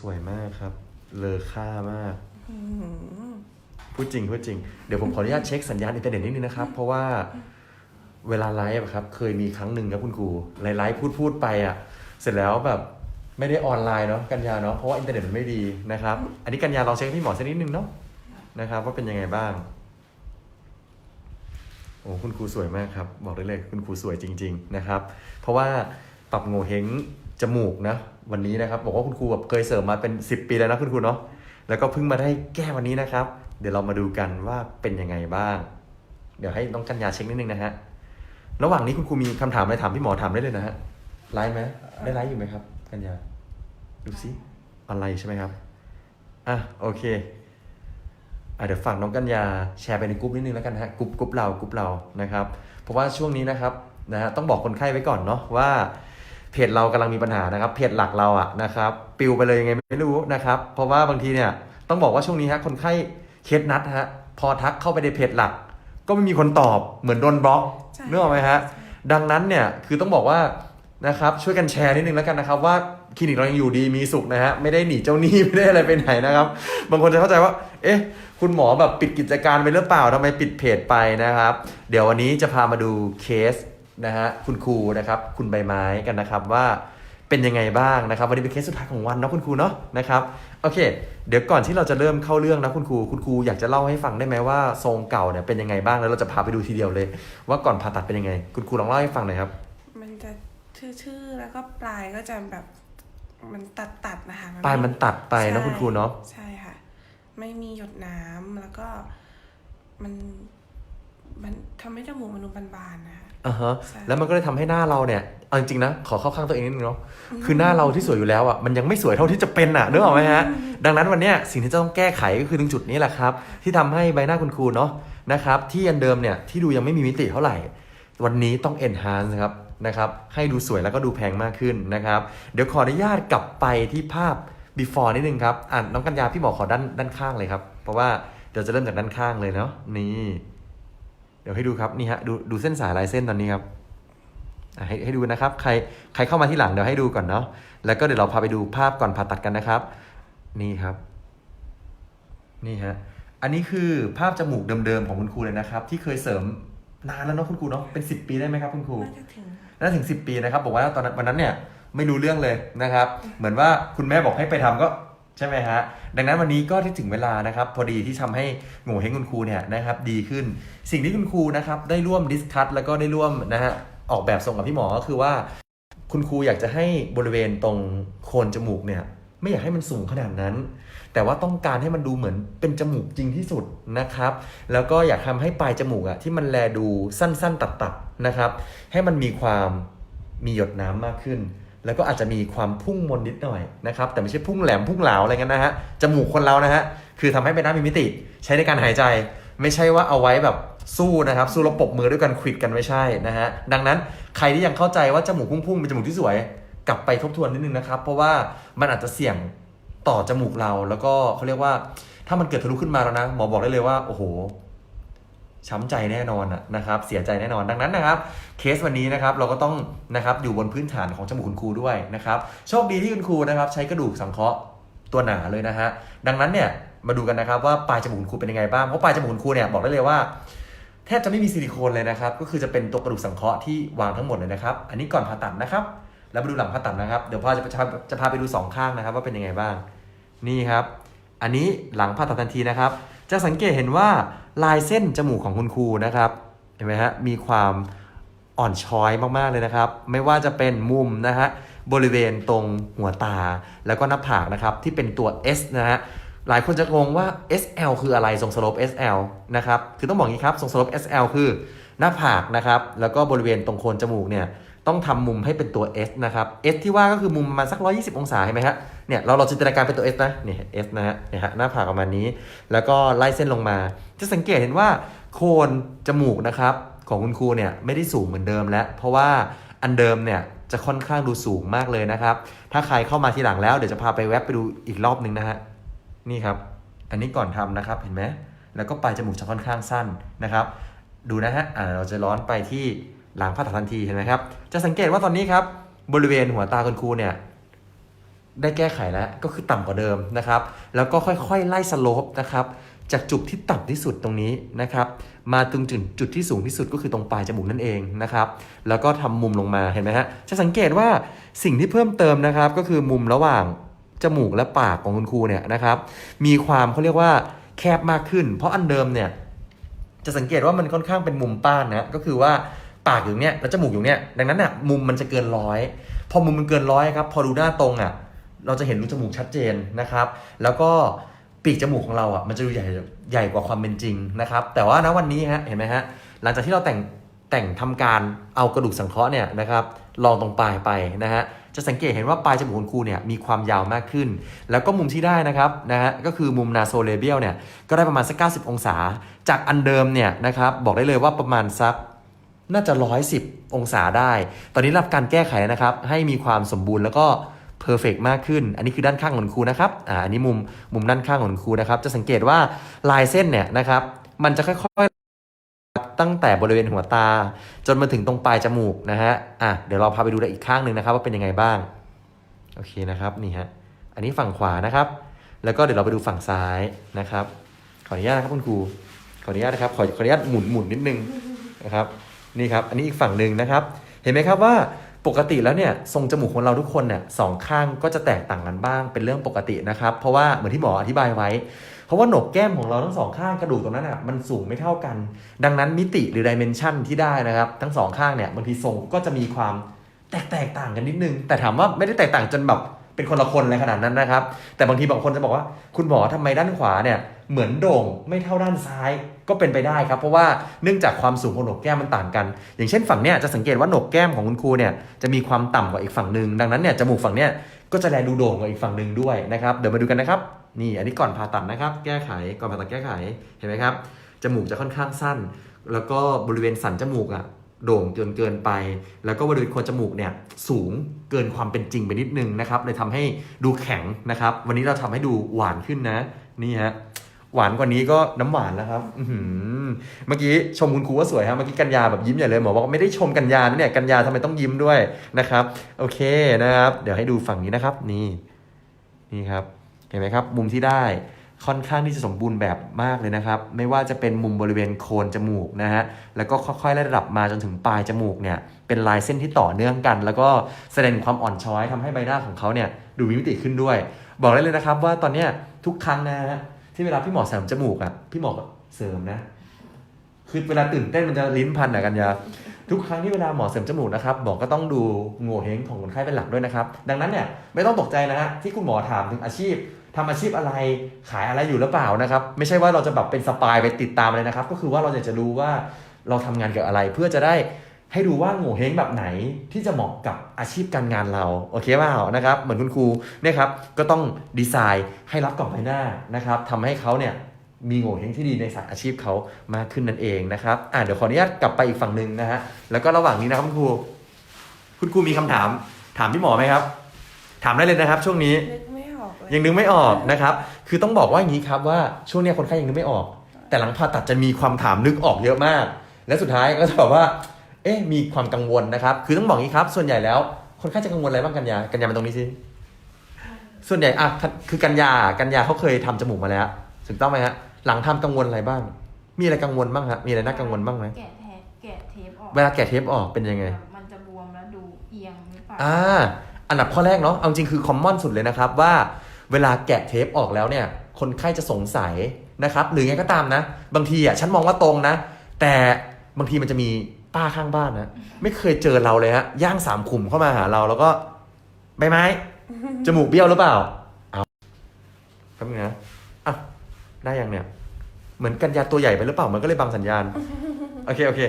สวยมากครับ เลอค่ามากอืมพูดจริงพูดจริง เดี๋ยวผมขออนุญาตเช็คสัญญาณอินเทอร์เน็ตนิดนึงนะครับ เพราะว่าเวลาไลฟ์อะครับ เคยมีครั้งหนึ่งครับคุณครูไลฟ์ไลฟ์พูดพูดไปอะ เสร็จแล้วแบบไม่ได้ออนไลน์เนาะกัญญาเนาะเพราะว่าอินเทอร์เน็ตมันไม่ดีนะครับ อันนี้กัญญาลองเช็คให้พี่หมอสักนิดนึงเนาะนะครับว่าเป็นยังไงบ้างโอ้คุณครูสวยมากครับ บอกได้เลยคุณครูสวยจริง ๆ นะครับ เพราะว่าปรับโงเฮงจมูกนะ วันนี้นะครับ บอกว่าคุณครูแบบเคยเสริมมาเป็น 10 ปีแล้วนะคุณครูเนาะแล้วก็เพิ่งมาได้แก้วันนี้นะครับ เดี๋ยวเรามาดูกันว่าเป็นยังไงบ้าง เดี๋ยวให้น้องกัญญาเช็คนิดนึงนะฮะระหว่างนี้คุณครูมีคำถามอะไรถามพี่หมอถามได้เลยนะฮะไลฟ์ไหมได้ไลฟ์อยู่ไหมครับ กัญญาดูซิอะไรใช่ไหมครับอะโอเคอะเดี๋ยวฝากน้องกัญญาแชร์ไปในกลุ่มนิดนึงแล้วกันฮะกลุ่มกลุ่มเรากลุ่มเรานะครับ เพราะว่าช่วงนี้นะครับนะฮะต้องบอกคนไข้ไว้ก่อนเนาะว่า เพจเรากำลังมีปัญหานะครับ เพจหลักเราอะนะครับปิวไปเลยยังไงไม่รู้นะครับ เพราะว่าบางทีเนี่ยต้องบอกว่าช่วงนี้ฮะคนไข้เคสนัดฮะพอทักเข้าไปในเพจหลัก ก็ไม่มีคนตอบเหมือนโดนบล็อกใช่นึกออกไหมฮะดังนั้นเนี่ยคือต้องบอกว่านะครับช่วยกันแชร์นิดนึงแล้วกันนะครับว่าคลินิกเรายังอยู่ดีมีสุขนะฮะไม่ได้หนีเจ้าหนี้ไม่ได้อะไรไปไหนนะครับ บางคนจะเข้าใจว่า เอ๊ะ คุณหมอแบบปิดกิจการไปหรือเปล่าทำไมปิดเพจไปนะครับ เดี๋ยววันนี้จะพามาดูเคส นะฮะคุณครูนะครับคุณใบไม้กันนะครับว่าเป็นยังไงบ้างนะครับ วันนี้เป็นเคสสุดท้ายของวันเนาะคุณครูเนาะนะครับโอเค เดี๋ยวก่อนที่เราจะเริ่มเข้าเรื่องนะคุณครูคุณครูอยากจะเล่าให้ฟังได้ไหมว่าทรงเก่าเนี่ยเป็นยังไงบ้างแล้วเราจะพาไปดูทีเดียวเลย ว่าก่อนผ่าตัดเป็นยังไง คุณครูลองเล่าให้ฟังหน่อยครับ มันจะชื่อๆแล้วก็ปลายก็จะแบบมันตัดตัดๆนะคะปลายมันตัดไปเนอะใช่คุณครูเนาะใช่ค่ะ ไม่มีหยดน้ำแล้วก็มันมันทำให้จมูกมันดูบานๆนะคะ อ่าฮะใช่ แล้วมันก็เลยทำให้หน้าเราเนี่ยเอาจริงๆนะขอเข้าข้างตัวเองนิดนึงเนาะคือหน้าเราที่สวยอยู่แล้วอะมันยังไม่สวยเท่าที่จะเป็นอะนึกออกไหมฮะดังนั้นวันเนี้ยสิ่งที่จะต้องแก้ไขก็คือตรงจุดนี้แหละครับ ที่ทำให้ใบหน้าคุณครูเนาะนะครับ ที่อันเดิมเนี่ยที่ดูยังไม่มีมิติเท่าไหร่ วันนี้ต้อง enhance ครับนะครับให้ดูสวยแล้วก็ดูแพงมากขึ้นนะครับ เดี๋ยวขออนุญาตกลับไปที่ภาพ before นิดนึงครับอ่านน้องกัญญาพี่หมอขอด้านด้านข้างเลยครับ เพราะว่าเดี๋ยวจะเริ่มจากด้านข้างเลยเนาะนี่ เดี๋ยวให้ดูครับนี่ฮะดูดูเส้นสายลายเส้นตอนนี้ครับอะให้ให้ดูนะครับ ใครใครเข้ามาที่หลังเดี๋ยวให้ดูก่อนเนาะแล้วก็เดี๋ยวเราพาไปดูภาพก่อนผ่าตัดกันนะครับ นี่ครับ นี่ฮะอันนี้คือภาพจมูกเดิมๆของคุณครูเลยนะครับ ที่เคยเสริมนานแล้วเนาะคุณครูเนาะเป็น 10 ปีได้ไหมครับคุณครูน่าจะถึงน่าถึง 10 ปีนะครับ บอกว่าตอนนั้นวันนั้นเนี่ยไม่รู้เรื่องเลยนะครับ เหมือนว่าคุณแม่บอกให้ไปทำก็ ใช่ไหมฮะ ดังนั้นวันนี้ก็ที่ถึงเวลานะครับ พอดีที่ทำให้โง่เฮงคุณครูเนี่ยนะครับดีขึ้น สิ่งที่คุณครูนะครับได้ร่วมดิสคัตแล้วก็ได้ร่วมนะฮะออกแบบส่งกับพี่หมอก็คือว่า คุณครูอยากจะให้บริเวณตรงโคนจมูกเนี่ยไม่อยากให้มันสูงขนาดนั้น แต่ว่าต้องการให้มันดูเหมือนเป็นจมูกจริงที่สุดนะครับ แล้วก็อยากทำให้ปลายจมูกอะที่มันแลดูสั้นๆตัดๆนะครับ ให้มันมีความมีหยดน้ำมากขึ้น แล้วก็อาจจะมีความพุ่งมนนิดหน่อยนะครับ แต่ไม่ใช่พุ่งแหลมพุ่งเหลาอะไรเงี้ยนะฮะ จมูกคนเรานะฮะ คือทำให้เป็นหน้ามีมิติ ใช้ในการหายใจ ไม่ใช่ว่าเอาไว้แบบสู้นะครับ สู้ระปบมือด้วยกันควิดกันไม่ใช่นะฮะ ดังนั้นใครที่ยังเข้าใจว่าจมูกพุ่งๆเป็นจมูกที่สวย กลับไปทบทวนนิดนึงนะครับ เพราะว่ามันอาจจะเสี่ยงต่อจมูกเรา แล้วก็เขาเรียกว่า ถ้ามันเกิดทะลุขึ้นมาแล้วนะ หมอบอกได้เลยว่า โอ้โห ช้ำใจแน่นอนนะครับ เสียใจแน่นอนดังนั้นนะครับ เคสวันนี้นะครับเราก็ต้องนะครับอยู่บนพื้นฐานของจมูกคุณครูด้วยนะครับ โชคดีที่คุณครูนะครับ ใช้กระดูกสังเคราะห์ตัวหนาเลยนะฮะดังนั้นเนี่ยมาดูกันนะครับว่าปลายจมูกคุณครูเป็นยังไงบ้างเพราะปลายจมูกคุณครูเนี่ยบอกได้เลยว่าแทบจะไม่มีซิลิโคนเลยนะครับ ก็คือจะเป็นตัวกระดูกสังเคราะห์ที่วางทั้งหมดเลยนะครับ อันนี้ก่อนผ่าตัดนะครับ แล้วมาดูหลังผ่าตัดนะครับเดี๋ยวพ่อจะจะจะพาไปดูสองข้างนะครับ ว่าเป็นยังไงบ้างนี่ครับ อันนี้หลังผ่าตัดทันทีนะครับ จะสังเกตเห็นว่า ลายเส้นจมูกของคุณครูนะครับเห็นไหมฮะมีความอ่อนช้อยมากๆเลยนะครับ ไม่ว่าจะเป็นมุมนะฮะบริเวณตรงหัวตา แล้วก็หน้าผากนะครับที่เป็นตัว S นะฮะหลายคนจะงงว่า SL คืออะไรทรงสลป SL นะครับคือต้องบอกงี้ครับทรงสลป SL คือหน้าผากนะครับแล้วก็บริเวณตรงโคนจมูกเนี่ย ต้องทำมุมให้เป็นตัว S นะครับ S ที่ว่าก็คือมุมประมาณสัก 120 องศาเห็นไหมฮะเนี่ยเราเราจินตนาการเป็นตัว S นะเนี่ย S นะฮะเนี่ยฮะหน้าผากประมาณนี้ แล้วก็ไล่เส้นลงมา จะสังเกตเห็นว่าโคนจมูกนะครับของคุณครูเนี่ยไม่ได้สูงเหมือนเดิมแล้ว เพราะว่าอันเดิมเนี่ยจะค่อนข้างดูสูงมากเลยนะครับ ถ้าใครเข้ามาทีหลังแล้วเดี๋ยวจะพาไปแวบไปดูอีกรอบหนึ่งนะฮะนี่ครับ อันนี้ก่อนทำนะครับเห็นไหมแล้วก็ปลายจมูกจะค่อนข้างสั้นนะครับ ดูนะฮะอ่าเราจะร้อนไปที่ หลังผ่าตัดทันทีเห็นไหมครับ จะสังเกตว่าตอนนี้ครับ บริเวณหัวตาคุณครูเนี่ยได้แก้ไขแล้วก็คือต่ำกว่าเดิมนะครับ แล้วก็ค่อยๆ ไล่สโลปนะครับ จากจุดที่ต่ำที่สุดตรงนี้นะครับ มาตรงจุดจุดที่สูงที่สุดก็คือตรงปลายจมูกนั่นเองนะครับ แล้วก็ทำมุมลงมาเห็นไหมฮะ จะสังเกตว่าสิ่งที่เพิ่มเติมนะครับ ก็คือมุมระหว่างจมูกและปากของคุณครูเนี่ยนะครับ มีความเขาเรียกว่าแคบมากขึ้น เพราะอันเดิมเนี่ยจะสังเกตว่ามันค่อนข้างเป็นมุมป้านนะ ก็คือว่า ปากอยู่เนี้ยแล้วจมูกอยู่เนี้ยดังนั้นน่ะมุมมันจะเกินร้อยพอมุมมันเกินร้อยครับพอดูหน้าตรงอะเราจะเห็นรูจมูกชัดเจนนะครับ แล้วก็ปีกจมูกของเราอะมันจะดูใหญ่ใหญ่กว่าความเป็นจริงนะครับ แต่ว่าณวันนี้ฮะเห็นไหมฮะหลังจากที่เราแต่งแต่งทำการเอากระดูกสังเคราะห์เนี่ยนะครับลองตรงปลายไปนะฮะจะสังเกตเห็นว่าปลายจมูกคุณครูเนี่ยมีความยาวมากขึ้น แล้วก็มุมที่ได้นะครับนะฮะก็คือมุมนาโซเลเบียลเนี่ยก็ได้ประมาณสัก 90 องศา จากอันเดิมเนี่ยนะครับบอกได้เลยว่าประมาณสัก น่าจะ 110 องศาได้ ตอนนี้รับการแก้ไขนะครับ ให้มีความสมบูรณ์แล้วก็เพอร์เฟกมากขึ้น อันนี้คือด้านข้างของคุณครูนะครับอ่าอันนี้มุมมุมด้านข้างของคุณครูนะครับ จะสังเกตว่าลายเส้นเนี่ยนะครับ มันจะค่อยๆ ตั้งแต่บริเวณหัวตา จนมาถึงตรงปลายจมูกนะฮะ อะเดี๋ยวเราพาไปดูอีกข้างหนึ่งนะครับ ว่าเป็นยังไงบ้าง โอเคนะครับ นี่ฮะ อันนี้ฝั่งขวานะครับ แล้วก็เดี๋ยวเราไปดูฝั่งซ้ายนะครับ ขออนุญาตนะครับคุณครู ขออนุญาตนะครับ ขอขออนุญาตหมุนหมุนนิดนึงนะครับ นี่ครับ อันนี้อีกฝั่งหนึ่งนะครับ เห็นไหมครับว่าปกติแล้วเนี่ยทรงจมูกของเราทุกคนเนี่ยสองข้างก็จะแตกต่างกันบ้างเป็นเรื่องปกตินะครับ เพราะว่าเหมือนที่หมออธิบายไว้ เพราะว่าโหนกแก้มของเราทั้งสองข้างกระดูกตรงนั้นอะมันสูงไม่เท่ากัน ดังนั้นมิติหรือดิเมนชันที่ได้นะครับ ทั้งสองข้างเนี่ยบางทีทรงก็จะมีความแตกแตกต่างกันนิดนึง แต่ถามว่าไม่ได้แตกต่างจนแบบ เป็นคนละคนเลยขนาดนั้นนะครับ แต่บางทีบางคนจะบอกว่า คุณหมอทำไมด้านขวาเนี่ยเหมือนโด่งไม่เท่าด้านซ้ายก็เป็นไปได้ครับ เพราะว่าเนื่องจากความสูงของโหนกแก้มมันต่างกัน อย่างเช่นฝั่งเนี้ยจะสังเกตว่าโหนกแก้มของคุณครูเนี่ยจะมีความต่ำกว่าอีกฝั่งหนึ่งดังนั้นเนี่ยจมูกฝั่งเนี้ยก็จะแลดูโด่งกว่าอีกฝั่งหนึ่งด้วยนะครับเดี๋ยวมาดูกันนะครับนี่อันนี้ก่อนผ่าตัดนะครับ แก้ไขก่อนผ่าตัดแก้ไขเห็นไหมครับจมูกจะค่อนข้างสั้น แล้วก็บริเวณสันจมูกอะ โด่งจนเกินไป แล้วก็บริเวณโคนจมูกเนี่ยสูงเกินความเป็นจริงไปนิดนึงนะครับเลยทำให้ดูแข็งนะครับ วันนี้เราทำให้ดูหวานขึ้นนะ นี่ฮะหวานกว่านี้ก็น้ำหวานแล้วครับอื้อหือเมื่อกี้ชมคุณครูว่าสวยครับเมื่อกี้กัญญาแบบยิ้มใหญ่เลยหมอบอกไม่ได้ชมกัญญาเนี่ยกัญญาทำไมต้องยิ้มด้วยนะครับ โอเคนะครับ เดี๋ยวให้ดูฝั่งนี้นะครับ นี่ นี่ครับ เห็นไหมครับ มุมที่ได้ ค่อนข้างที่จะสมบูรณ์แบบมากเลยนะครับ ไม่ว่าจะเป็นมุมบริเวณโคนจมูกนะฮะ แล้วก็ค่อยๆไล่ระดับมาจนถึงปลายจมูกเนี่ย เป็นลายเส้นที่ต่อเนื่องกัน แล้วก็แสดงความอ่อนช้อยทำให้ใบหน้าของเขาเนี่ยดูมีมิติขึ้นด้วย บอกได้เลยนะครับว่าตอนเนี้ยทุกครั้งนะฮะที่เวลาพี่หมอเสริมจมูกอะ พี่หมอก็เสริมนะ คือเวลาตื่นเต้นมันจะลิ้นพันอะกันยาทุกครั้งที่เวลาหมอเสริมจมูกนะครับหมอก็ต้องดูโง่เฮงของคนไข้เป็นหลักด้วยนะครับ ดังนั้นเนี่ยไม่ต้องตกใจนะฮะที่คุณหมอถามถึงอาชีพ ทำอาชีพอะไรขายอะไรอยู่หรือเปล่านะครับ ไม่ใช่ว่าเราจะแบบเป็นสปายไปติดตามเลยนะครับ ก็คือว่าเราอยากจะรู้ว่าเราทำงานเกี่ยวกับอะไร เพื่อจะได้ให้ดูว่าโง่เฮงแบบไหนที่จะเหมาะกับอาชีพการงานเราโอเคเปล่านะครับ เหมือนคุณครูเนี่ยครับก็ต้องดีไซน์ให้รับกับใบหน้านะครับทำให้เขาเนี่ยมีโง่เฮงที่ดีในสายอาชีพเขามากขึ้นนั่นเองนะครับอ่าเดี๋ยวขออนุญาตกลับไปอีกฝั่งหนึ่งนะฮะแล้วก็ระหว่างนี้นะครับคุณครู คุณครูมีคำถามถามพี่หมอไหมครับ ถามได้เลยนะครับ ช่วงนี้ ยยังนึกไม่ออกนะครับ คือต้องบอกว่าอย่างนี้ครับว่าช่วงเนี้ยคนไข้ยังนึกไม่ออก แต่หลังผ่าตัดจะมีความถามนึกออกเยอะมาก และสุดท้ายก็จะแบบว่า เอ๊ะมีความกังวลนะครับ คือต้องบอกอย่างนี้ครับ ส่วนใหญ่แล้วคนไข้จะกังวลอะไรบ้างกันยากันยามาตรงนี้สิส่วนใหญ่อะคือกันยากันยาเขาเคยทำจมูกมาแล้วถูกต้องไหมฮะหลังทำกังวลอะไรบ้าง มีอะไรกังวลบ้างฮะมีอะไรน่ากังวลบ้างไหมแกะแทปแกะเทปออกเวลาแกะเทปออกเป็นยังไง มันจะบวมแล้วดูเอียงหรือเปล่าอ่าอันดับข้อแรกเนาะเอาจริงคือคอมมอนสุดเลยนะครับว่า เวลาแกะเทปออกแล้วเนี่ย คนไข้จะสงสัยนะครับ หรือไงก็ตามนะ บางทีอะฉันมองว่าตรงนะ แต่บางทีมันจะมีป้าข้างบ้านนะไม่เคยเจอเราเลยฮะย่างสามขุมเข้ามาหาเราแล้วก็ใบไม้จมูกเบี้ยวหรือเปล่าเอาแป๊บนึงนะอะได้ยังเนี่ย เหมือนกันยาตัวใหญ่ไปหรือเปล่ามันก็เลยบังสัญญาณ โอเคโอเค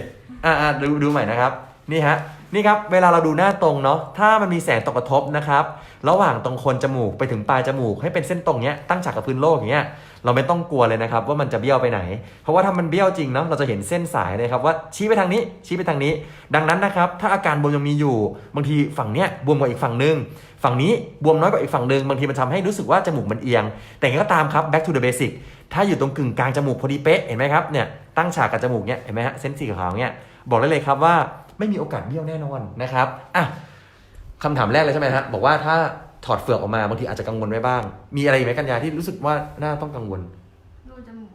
อ่าอ่าดูดูใหม่นะครับ นี่ฮะ นี่ครับเวลาเราดูหน้าตรงเนาะถ้ามันมีแสงตกกระทบนะครับระหว่างตรงคนจมูกไปถึงปลายจมูกให้เป็นเส้นตรงเนี้ยตั้งฉากกับพื้นโลกอย่างเงี้ยเราไม่ต้องกลัวเลยนะครับว่ามันจะเบี้ยวไปไหน เพราะว่าถ้ามันเบี้ยวจริงเนาะเราจะเห็นเส้นสายเลยครับว่าชี้ไปทางนี้ชี้ไปทางนี้ ดังนั้นนะครับถ้าอาการบวมยังมีอยู่ บางทีฝั่งเนี้ยบวมกว่าอีกฝั่งนึง ฝั่งนี้บวมน้อยกว่าอีกฝั่งนึงบางทีมันทำให้รู้สึกว่าจมูกมันเอียง แต่ก็ตามครับ back to the basic ถ้าอยู่ตรงกึ่งกลางจมูกพอดีเป๊ะเห็นไหมครับเนี่ยตั้งฉากกับจมูกเนี่ยเห็นไหมฮะเส้นสีขาวเนี่ยบอกได้เลยครับว่า ไม่มีโอกาสเบี้ยวแน่นอนนะครับอะคำถามแรกเลยใช่ไหมฮะบอกว่าถ้าถอดเฟือกออกมาบางทีอาจจะกังวลไว้บ้าง มีอะไรอีกไหมกัญญาที่รู้สึกว่าน่าต้องกังวลรูจมูก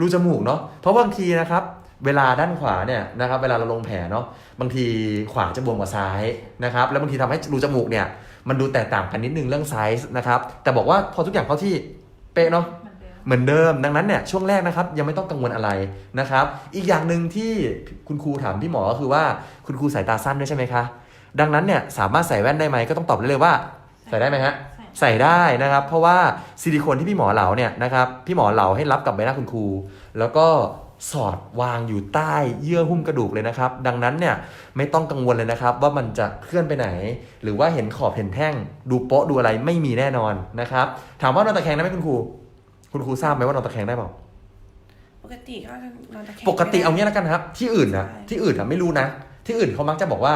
รูจมูกเนาะเพราะบางทีนะครับ เวลาด้านขวาเนี่ยนะครับ เวลาเราลงแผลเนาะบางทีขวาจะบวมกว่าซ้ายนะครับ แล้วบางทีทำให้รูจมูกเนี่ย มันดูแตกต่างกันนิดนึงเรื่องไซส์นะครับ แต่บอกว่าพอทุกอย่างเข้าที่เป๊ะเนาะ เหมือนเดิมดังนั้นเนี่ยช่วงแรกนะครับยังไม่ต้องกังวลอะไรนะครับ อีกอย่างหนึ่งที่คุณครูถามพี่หมอก็คือว่าคุณครูสายตาสั้นด้วยใช่ไหมคะดังนั้นเนี่ยสามารถใส่แว่นได้ไหมก็ต้องตอบได้เลยว่าใส่ได้ไหมฮะใส่ใส่ได้นะครับ เพราะว่าซิลิโคนที่พี่หมอเหลาเนี่ยนะครับพี่หมอเหลาให้รับกับใบหน้าคุณครู แล้วก็สอดวางอยู่ใต้เยื่อหุ้มกระดูกเลยนะครับ ดังนั้นเนี่ยไม่ต้องกังวลเลยนะครับ ว่ามันจะเคลื่อนไปไหน หรือว่าเห็นขอบเห็นแท่ง ดูโป๊ะดูอะไรไม่มีแน่นอนนะครับ ถามว่านอนตะแคงได้ไหมคุณครู คุณครูทราบไหมว่านอนตะแคงได้เปล่า ปกติก็นอนตะแคงปกติเอางี้แล้วกันครับ ที่อื่นนะใช่ที่อื่นอะไม่รู้นะ ที่อื่นเขามักจะบอกว่า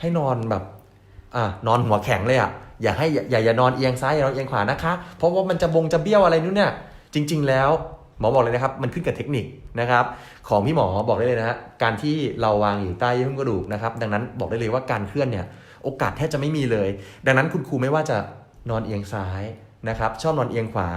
ให้นอนแบบ อ่านอนหัวแข็งเลยอะอย่าให้อย่าอย่าอย่านอนเอียงซ้ายอย่านอนเอียงขวานะคะ เพราะว่ามันจะบงจะเบี้ยวอะไรนู่นเนี่ยจริง ๆ แล้วหมอบอกเลยนะครับ มันขึ้นกับเทคนิคนะครับ ของพี่หมอบอกได้เลยนะฮะการที่เราวางอยู่ใต้เยื่อหุ้มกระดูกนะครับ ดังนั้นบอกได้เลยว่าการเคลื่อนเนี่ย โอกาสแทบจะไม่มีเลย ดังนั้นคุณครูไม่ว่าจะนอนเอียงซ้ายนะครับ ชอบนอนเอียงขวา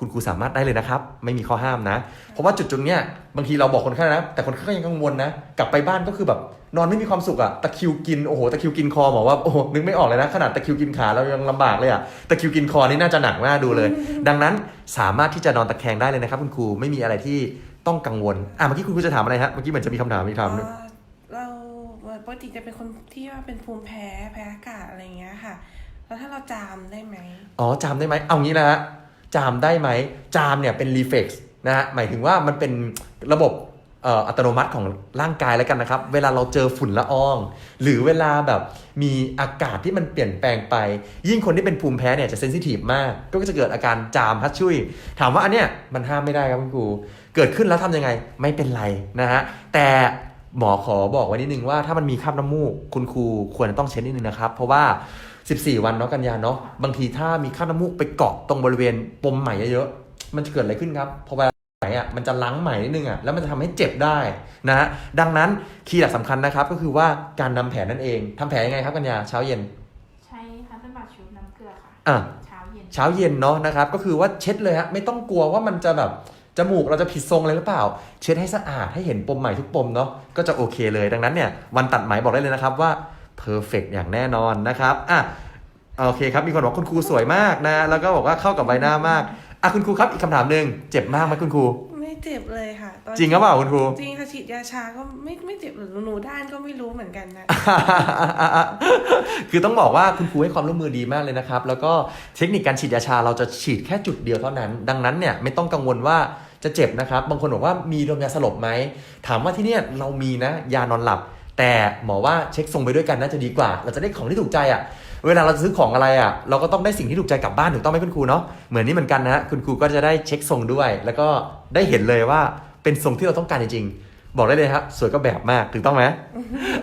คุณครูสามารถได้เลยนะครับ ไม่มีข้อห้ามนะ เพราะว่าจุดจุดเนี้ยบางทีเราบอกคนไข้นะ แต่คนไข้ก็ยังกังวลนะ กลับไปบ้านก็คือแบบนอนไม่มีความสุขอะตะคริวกินโอ้โหตะคริวกินคอหมอว่าโอ้โหนึกไม่ออกเลยนะขนาดตะคริวกินขาเรายังลำบากเลยอะตะคริวกินคอนี่น่าจะหนักมากดูเลย ดังนั้นสามารถที่จะนอนตะแคงได้เลยนะครับ คุณครูไม่มีอะไรที่ต้องกังวลอะเมื่อกี้คุณครูจะถามอะไรฮะเมื่อกี้เหมือนจะมีคำถามมีคำถามหนึงอ่าเราปกติจะเป็นคนที่ว่าเป็นภูมิแพ้แพ้อากาศอะไรอย่างเงี้ยค่ะแล้วถ้าเราจามได้ไหมอ๋อจามได้ไหมเอางี้นะฮะ จามได้ไหมจามเนี่ยเป็นรีเฟกซ์นะฮะหมายถึงว่ามันเป็นระบบอัตโนมัติของร่างกายแล้วกันนะครับ เวลาเราเจอฝุ่นละออง หรือเวลาแบบมีอากาศที่มันเปลี่ยนแปลงไป ยิ่งคนที่เป็นภูมิแพ้เนี่ยจะเซนซิทีฟมาก ก็จะเกิดอาการจามฮัดชุยถามว่าอันเนี้ยมันห้ามไม่ได้ครับคุณครูเกิดขึ้นแล้วทำยังไงไม่เป็นไรนะฮะแต่หมอขอบอกไว้นิดนึงว่าถ้ามันมีคราบน้ำมูกคุณครูควรต้องเช็ดนิดนึงนะครับ เพราะว่า 14 วันเนาะกันยาเนาะบางทีถ้ามีคราบน้ำมูกไปเกาะตรงบริเวณปมไหมเยอะๆมันจะเกิดอะไรขึ้นครับพอเวลาไหมอะมันจะล้างไหมนิดนึงอะแล้วมันจะทำให้เจ็บได้นะฮะดังนั้นคีย์หลักสำคัญนะครับก็คือว่าการนำแผลนั่นเองทำแผลยังไงครับกันยาเช้าเย็น ใช้คัตเตอร์บัตชุบน้ำเกลือค่ะอะเช้าเย็นเช้าเย็นเนาะนะครับก็คือว่าเช็ดเลยฮะไม่ต้องกลัวว่ามันจะแบบจมูกเราจะผิดทรงเลยหรือเปล่า เช็ดให้สะอาดให้เห็นปมใหม่ทุกปมเนาะก็จะโอเคเลยดังนั้นเนี่ยวันตัดไหมบอกได้เลยนะครับว่า เพอร์เฟกอย่างแน่นอนนะครับอะโอเคครับมีคนบอกคุณครูสวยมากนะ แล้วก็บอกว่าเข้ากับใบหน้ามากอะคุณครูครับอีกคำถามหนึ่งเจ็บมากไหมคุณครู ไม่เจ็บเลยค่ะตอนจริงหรือเปล่าคุณครูจริงค่ะฉีดยาชาก็ไม่ไม่เจ็บหรือหนูด้านก็ไม่รู้เหมือนกันนะ คือต้องบอกว่าคุณครูให้ความร่วมมือดีมากเลยนะครับ แล้วก็เทคนิคการฉีดยาชาเราจะฉีดแค่จุดเดียวเท่านั้น ดังนั้นเนี่ยไม่ต้องกังวลว่าจะเจ็บนะครับ บางคนบอกว่ามีดมยาสลบไหมถามว่าที่เนี่ยเรามีนะยานอนหลับ แต่หมอว่าเช็คทรงไปด้วยกันน่าจะดีกว่า เราจะได้ของที่ถูกใจอะ่ะ เวลาเราซื้อของอะไรอะ่ะ เราก็ต้องได้สิ่งที่ถูกใจกลับบ้านถูกต้องไหมคุณครูเนาะ เหมือนนี้เหมือนกันนะฮะคุณครูก็จะได้เช็คทรงด้วย แล้วก็ได้เห็นเลยว่าเป็นทรงที่เราต้องการจริงๆ บอกได้เลยครับ สวยก็แบบมากถูกต้องไหม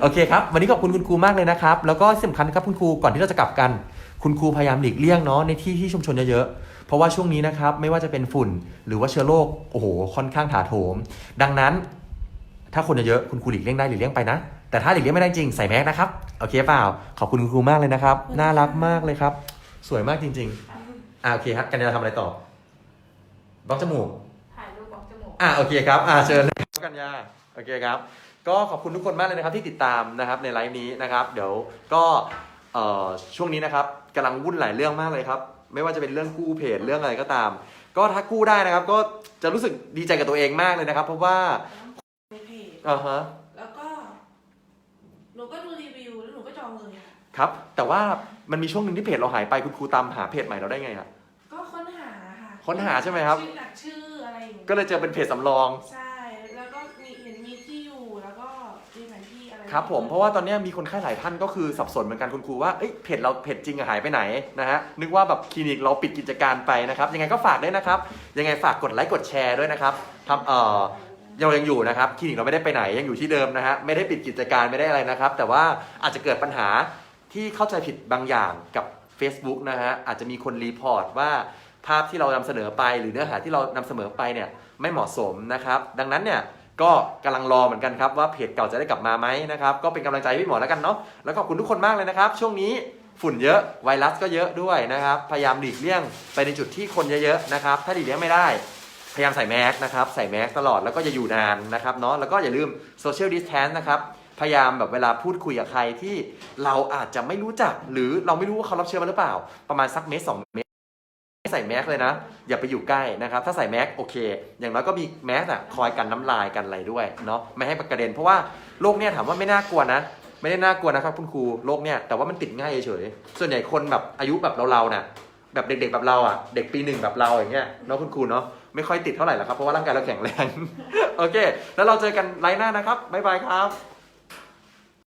โอเคครับ วันนี้ขอบคุณคุณครูมากเลยนะครับ แล้วก็ที่สำคัญครับคุณครูก่อนที่เราจะกลับกัน คุณครูพยายามหลีกเลี่ยงเนาะในที่ที่ชุมชนเยอะๆ เพราะว่าช่วงนี้นะครับไม่ว่าจะเป็นฝุ่นหรือว่าเชื้อโรคโอ้โหค่อนข้างถาโถม ดังนั้นถ้าคนเยอะๆคุณครูหลีกเลี่ยงได้หลีกเลี่ยงไปนะ แต่ถ้าหลีกเลี่ยงไม่ได้จริงใส่แมสนะครับ โอเคเปล่า ขอบคุณคุณครูมากเลยนะครับ น่ารักมากเลยครับ สวยมากจริงๆอ่าโอเคครับกันยาทำอะไรต่อบล็อกจมูกถ่ายรูปบล็อกจมูกอะโอเคครับอ่าเชิญเลยครับกัญญาโอเคครับ ก็ขอบคุณทุกคนมากเลยนะครับที่ติดตามนะครับในไลฟ์นี้นะครับ เดี๋ยวก็เอ่อช่วงนี้นะครับกำลังวุ่นหลายเรื่องมากเลยครับ ไม่ว่าจะเป็นเรื่องกู้เพจเรื่องอะไรก็ตาม ก็ถ้ากู้ได้นะครับ ก็จะรู้สึกดีใจกับตัวเองมากเลยนะครับ เพราะว่าในเพจอ่าฮะ แล้วก็ หนูก็ดูรีวิวแล้วหนูก็จองเลย ค่ะครับ แต่ว่ามันมีช่วงหนึ่งที่เพจเราหายไปคุณครูตามหาเพจใหม่เราได้ไงอะก็ค้นหาค่ะค้นหาใช่ไหมครับ ชื่อหลักชื่ออะไรอย่างเงี้ยก็เลยเจอเป็นเพจสำรอง ใช่ แล้วก็มีเห็นมีที่อยู่แล้วก็มีแผนที่อะไรครับผมเพราะว่าตอนเนี้ยมีคนไข้หลายท่านก็คือสับสนเหมือนกันคุณครูว่าเอ้ยเพจเราเพจจริงอะหายไปไหนนะฮะนึกว่าแบบคลินิกเราปิดกิจการไปนะครับยังไงก็ฝากด้วยนะครับยังไงฝากกดไลค์กดแชร์ด้วยนะครับทำเอ่อเรายังอยู่นะครับคลินิกเราไม่ได้ไปไหนยังอยู่ที่เดิมนะฮะไม่ได้ปิดกิจการไม่ได้อะไรนะครับ แต่ว่าอาจจะเกิดปัญหา ที่เข้าใจผิดบางอย่างกับ Facebook นะฮะอาจจะมีคนรีพอร์ตว่าภาพที่เรานำเสนอไปหรือเนื้อหาที่เรานำเสนอไปเนี่ยไม่เหมาะสมนะครับ ดังนั้นเนี่ยก็กำลังรอเหมือนกันครับว่าเพจเก่าจะได้กลับมาไหมนะครับก็เป็นกำลังใจให้พี่หมอแล้วกันเนาะแล้วก็ขอบคุณทุกคนมากเลยนะครับ ช่วงนี้ฝุ่นเยอะไวรัสก็เยอะด้วยนะครับ พยายามหลีกเลี่ยงไปในจุดที่คนเยอะๆนะครับ ถ้าหลีกเลี่ยงไม่ได้ พยายามใส่แมสนะครับใส่แมสตลอดแล้วก็อย่าอยู่นานนะครับเนาะแล้วก็อย่าลืมโซเชียลดิสแทนนะครับ พยายามแบบเวลาพูดคุยกับใครที่เราอาจจะไม่รู้จัก หรือเราไม่รู้ว่าเขารับเชื้อมาหรือเปล่า ประมาณสักเมตรสองเมตรไม่ใส่แมสเลยนะ อย่าไปอยู่ใกล้นะครับ ถ้าใส่แมสโอเค อย่างน้อยก็มีแมสอะคอยกันน้ำลายกันอะไรด้วยเนาะไม่ให้กระเด็น เพราะว่าโรคเนี่ยถามว่าไม่น่ากลัวนะ ไม่ได้น่ากลัวนะครับคุณครูโรคเนี่ยแต่ว่ามันติดง่ายเฉยส่วนใหญ่คนแบบอายุแบบเราๆน่ะแบบเด็กๆแบบเราอะเด็กปีหนึ่งแบบเราอย่างเงี้ยเนาะคุณครูเนาะไม่ค่อยติดเท่าไหร่หรอกครับเพราะว่าร่างกายเราแข็งแรง โอเค แล้วเราเจอกันไลน์หน้านะครับบ๊ายบายครับ